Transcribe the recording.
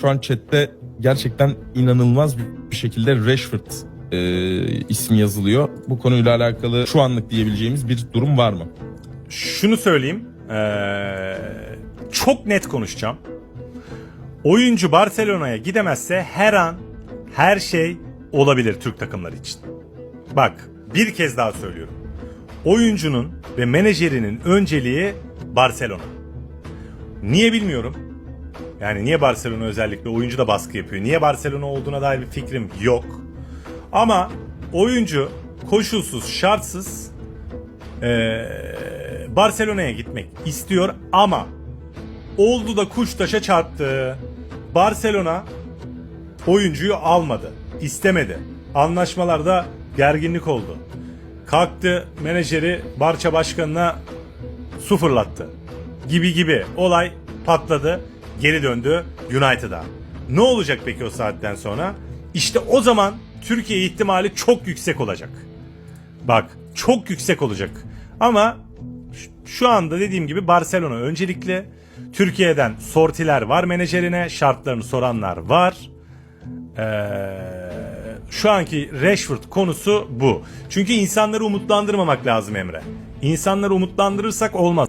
Şu an chatte gerçekten inanılmaz bir şekilde Rashford e, ismi yazılıyor. Bu konuyla alakalı şu anlık diyebileceğimiz bir durum var mı? Şunu söyleyeyim. Ee, çok net konuşacağım. Oyuncu Barcelona'ya gidemezse her an her şey olabilir Türk takımları için. Bak bir kez daha söylüyorum. Oyuncunun ve menajerinin önceliği Barcelona. Niye bilmiyorum. Yani niye Barcelona özellikle oyuncu da baskı yapıyor? Niye Barcelona olduğuna dair bir fikrim yok. Ama oyuncu koşulsuz, şartsız ee, Barcelona'ya gitmek istiyor ama oldu da kuş taşa çarptı. Barcelona oyuncuyu almadı, istemedi. Anlaşmalarda gerginlik oldu. Kalktı menajeri Barça başkanına su fırlattı. Gibi gibi olay patladı. Geri döndü United'a. Ne olacak peki o saatten sonra? İşte o zaman Türkiye ihtimali çok yüksek olacak. Bak çok yüksek olacak. Ama şu anda dediğim gibi Barcelona öncelikli. Türkiye'den sortiler var menajerine. Şartlarını soranlar var. Ee, şu anki Rashford konusu bu. Çünkü insanları umutlandırmamak lazım Emre. İnsanları umutlandırırsak olmaz.